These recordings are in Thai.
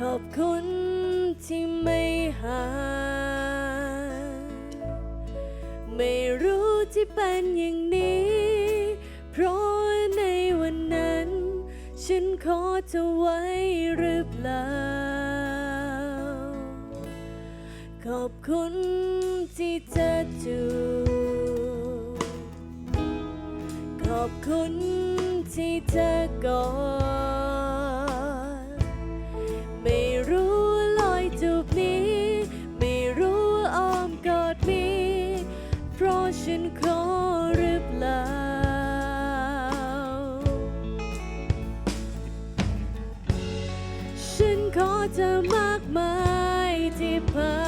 ขอบคุณที่ไม่หา ไม่รู้ที่เป็นอย่างนี้ เพราะในวันนั้น ฉันขอจะไว้หรือเปล่า ขอบคุณที่เธอจูขอบคุณที่เธอกอด จะมากมายที่เพิ่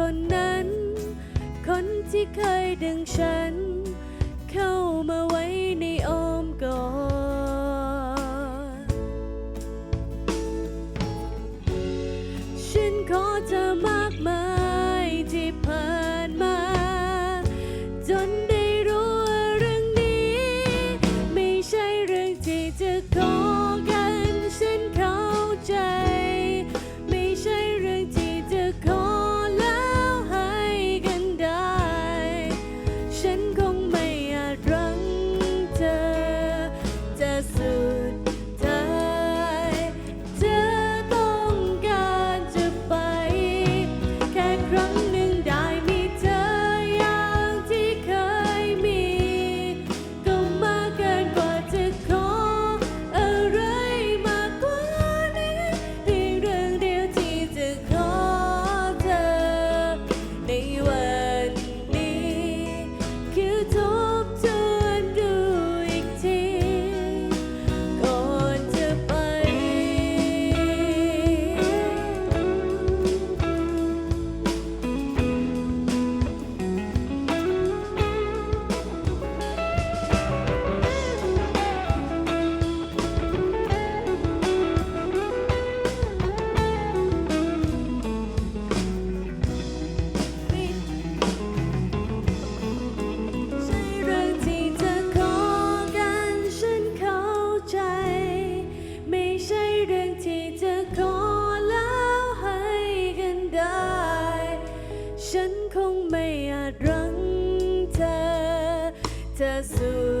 คนนั้น คนที่เคยดึงฉัน เข้ามาไว้ to.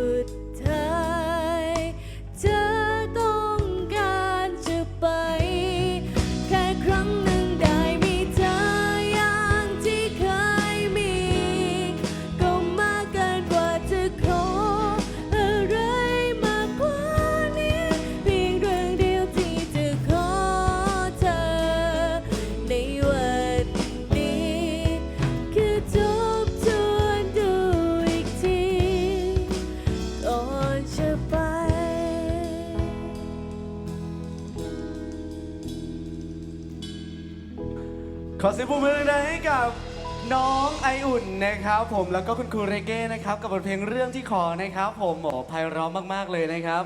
ขอเสียงปรบมือแรงให้กับน้องไออุ่นนะครับ ผมแล้วก็คุณครูเรเก้นะครับกับบทเพลงเรื่องที่ขอนะครับ ผมโอ้ไพเราะมากๆเลยนะครับ